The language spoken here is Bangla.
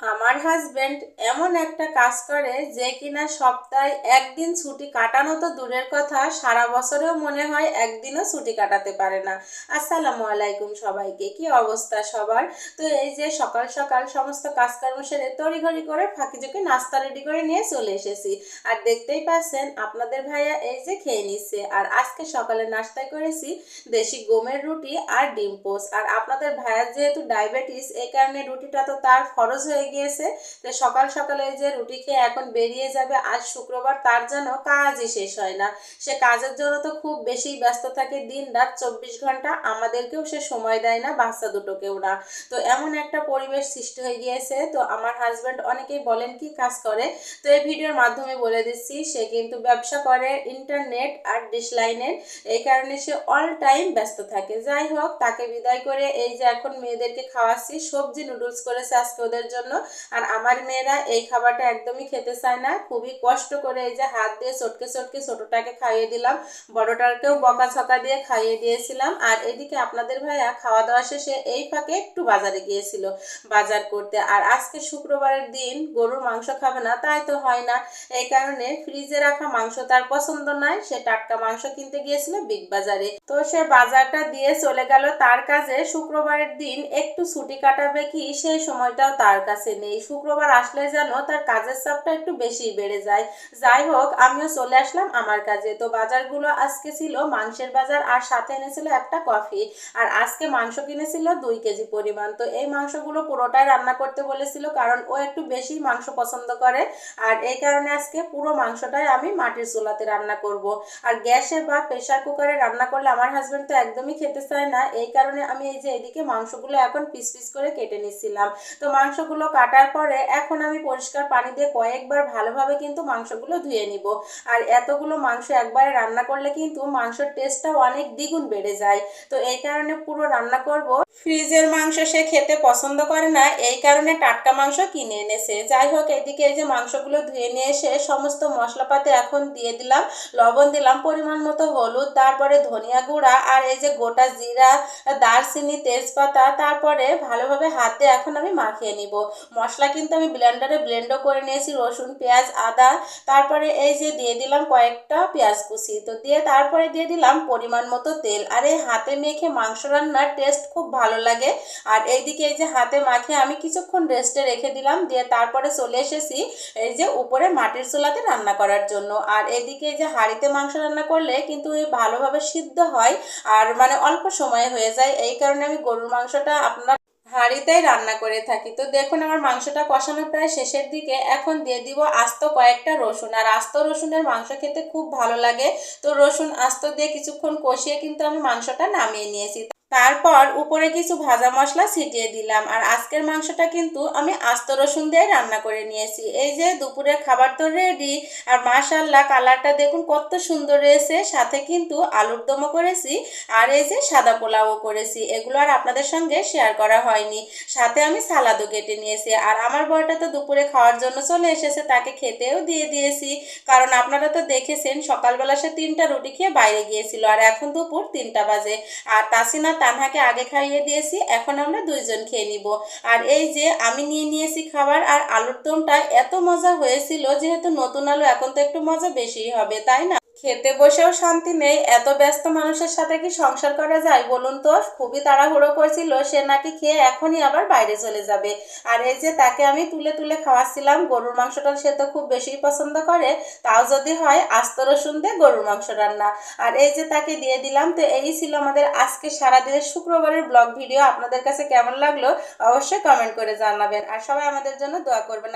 আমার হাজবেন্ড এমন একটা কাজ করে যে কিনা সপ্তাহে একদিন ছুটি কাটানো তো দূরের কথা, সারা বছরেও মনে হয় একদিনও ছুটি কাটাতে পারে না। আসসালামু আলাইকুম সবাইকে, কি অবস্থা সবার? তো এই যে সকাল সকাল সমস্ত কাজকর্ম সেরে তড়িঘড়ি করে ফাঁকি নাস্তা রেডি করে নিয়ে চলে এসেছি। আর দেখতেই পাচ্ছেন আপনাদের ভাইয়া এই যে খেয়ে নিচ্ছে। আর আজকে সকালে নাস্তায় করেছি দেশি গমের রুটি আর ডিম পোস্ট আর আপনাদের ভাইয়ার যেহেতু ডায়াবেটিস, এই কারণে রুটিটা তো তার ফরজ হয়ে গিয়েছে। তো সকাল সকালে যে রুটি খেয়ে এখন বেরিয়ে যাবে, আজ শুক্রবার, তার জন্য কাজই শেষ হয় না। সে কাজের জন্য তো খুব বেশি ব্যস্ত থাকে দিন রাত চব্বিশ ঘণ্টা, আমাদেরকেও সে সময় দেয় না, বাচ্চা দুটোকেও না। তো এমন একটা পরিবেশ সৃষ্টি হয়ে গিয়েছে। তো আমার হাজব্যান্ড অনেকেই বলেন কি কাজ করে। তো এই ভিডিওর মাধ্যমে বলে দিচ্ছি, সে কিন্তু ব্যবসা করে ইন্টারনেট আর ডিশ লাইনের এই কারণে সে অল টাইম ব্যস্ত থাকে। যাই হোক, তাকে বিদায় করে এই যে এখন মেয়েদেরকে খাওয়াচ্ছি, সবজি নুডলস করেছে আজকে ওদের জন্য। আর আমার মেয়েরা এই খাবারটা একদমই খেতে চায় না। খুবই কষ্ট করে এই যে হাত দিয়ে চটকে চটকে ছোটোটাকে খাইয়ে দিলাম। বড়টাকেও বকা ছকা দিয়ে খাইয়ে দিয়েছিলাম। আর এদিকে আপনাদের ভাইয়া খাওয়া দাওয়া শেষে এই ফাঁকে একটু বাজারে গিয়েছিল বাজার করতে। আর আজকে শুক্রবারের দিন গরুর মাংস খাবে না, তাই তো হয় না। এই কারণে ফ্রিজে রাখা মাংস তার পছন্দ নয়। সে টাটকা মাংস কিনতে গিয়েছিল বিগ বাজারে। তো সে বাজারটা দিয়ে চলে গেল। তার কাজে শুক্রবারের দিন একটু ছুটি কাটাবে কি, সেই সময়টাও তার কাছে। নেই। শুক্রবার আসলে যেন তার কাজের চাপটা একটু বেশি বেড়ে যায়। যাই হোক, আমিও চলে আসলাম আমার কাজে। তো বাজারগুলো আজকে ছিল মাংসের বাজার আর সাথে এনেছিল একটা কফি। আর আজকে মাংস কিনেছিল দুই কেজি পরিমাণ। তো এই মাংসগুলো পুরোটাই রান্না করতে বলেছিল কারণ ও একটু বেশি মাংস পছন্দ করে। আর এই কারণে আজকে পুরো মাংসটাই আমি মাটির চুলাতে রান্না করব। আর গ্যাসে বা প্রেশার কুকারে রান্না করলে আমার হাজব্যান্ড তো একদমই খেতে চায় না। এই কারণে আমি এই যে এদিকে মাংসগুলো এখন পিস পিস করে কেটে নিচ্ছিলাম তো মাংসগুলো কাটার পরে এখন আমি পরিষ্কার পানি দিয়ে কয়েকবার ভালোভাবে কিন্তু মাংসগুলো ধুয়ে নিব। আর এতগুলো মাংস একবারে রান্না করলে কিন্তু মাংসের টেস্টটাও অনেক দ্বিগুণ বেড়ে যায়। তো এই কারণে পুরো রান্না করব। ফ্রিজের মাংস সে খেতে পছন্দ করে না, এই কারণে টাটকা মাংস কিনে এনেছে। যাই হোক, এদিকে এই যে মাংসগুলো ধুয়ে নিয়ে এসে সমস্ত মশলাপাতি এখন দিয়ে দিলাম, লবণ দিলাম পরিমাণ মতো হলুদ, তারপরে ধনিয়া গুঁড়া, আর এই যে গোটা জিরা, দারচিনি, তেজপাতা, তারপরে ভালোভাবে হাতে এখন আমি মাখিয়ে নিব। মশলা কিন্তু আমি ব্লেন্ডারে ব্লেন্ডও করে নিয়েছি, রসুন, পেঁয়াজ, আদা। তারপরে এই যে দিয়ে দিলাম কয়েকটা পেঁয়াজ কুচি। তো দিয়ে তারপরে দিয়ে দিলাম পরিমাণ মতো তেল। আর এই হাতে মেখে মাংস রান্নার টেস্ট খুব ভালো লাগে। আর এইদিকে এই যে হাতে মাখে আমি কিছুক্ষণ রেস্টে রেখে দিলাম। দিয়ে তারপরে চলে এসেছি এই যে উপরে মাটির চুলাতে রান্না করার জন্য। আর এদিকে যে হাঁড়িতে মাংস রান্না করলে কিন্তু ভালোভাবে সিদ্ধ হয়। আর মানে অল্প সময়ে হয়ে যায়। এই কারণে আমি গরুর মাংসটা আপনার হাঁড়িতেই রান্না করে থাকি। তো দেখুন, আমার মাংসটা কষানো প্রায় শেষের দিকে। এখন দিয়ে দিব আস্ত কয়েকটা রসুন। আর আস্ত রসুনের মাংস খেতে খুব ভালো লাগে। তো রসুন আস্ত দিয়ে কিছুক্ষণ কষিয়ে কিন্তু আমি মাংসটা নামিয়ে নিয়েছি। তারপর উপরে কিছু ভাজা মশলা ছিটিয়ে দিলাম। আর আজকের মাংসটা কিন্তু আমি আস্ত রসুন দিয়ে রান্না করে নিয়েছি। এই যে দুপুরের খাবার তো রেডি আর মাশাল্লাহ কালারটা দেখুন কত সুন্দর রয়েছে সাথে কিন্তু আলুর দমও করেছি, আর এই যে সাদা পোলাও করেছি। এগুলো আর আপনাদের সঙ্গে শেয়ার করা হয়নি। সাথে আমি সালাদও কেটে নিয়েছি। আর আমার বরটা তো দুপুরে খাওয়ার জন্য চলে এসেছে, তাকে খেতেও দিয়ে দিয়েছি। কারণ আপনারা তো দেখেছেন, সকালবেলা সে তিনটা রুটি খেয়ে বাইরে গিয়েছিল, আর এখন দুপুর তিনটা বাজে। আর তাসিনা তানহাকে আগে খাইয়ে দিয়েছি, এখন আমরা দুইজন খেয়ে নিব। আর এই যে আমি নিয়ে নিয়েছি খাবার আর আলুর দমটা এত মজা হয়েছিল, যেহেতু নতুন আলু এখন তো একটু মজা বেশি হবে, তাই না? খেতে বসেও শান্তি নেই। এত ব্যস্ত মানুষের সাথে কি সংসার করা যায় বলুন তো? খুবই তাড়াহুড়ো করছিল। সে নাকি খেয়ে এখনই আবার বাইরে চলে যাবে। আর এই যে তাকে আমি তুলে তুলে খাওয়াচ্ছিলাম, গরুর মাংসটা সে তো খুব বেশি পছন্দ করে, তাও যদি হয় আস্ত রসুন দিয়ে গরুর মাংস রান্না। আর এই যে তাকে দিয়ে দিলাম, তো এই ছিল আমাদের আজকে সারাদিনের শুক্রবারের ব্লগ ভিডিও। আপনাদের কাছে কেমন লাগল অবশ্যই কমেন্ট করে জানাবেন। আর সবাই আমাদের জন্য দোয়া করবেন।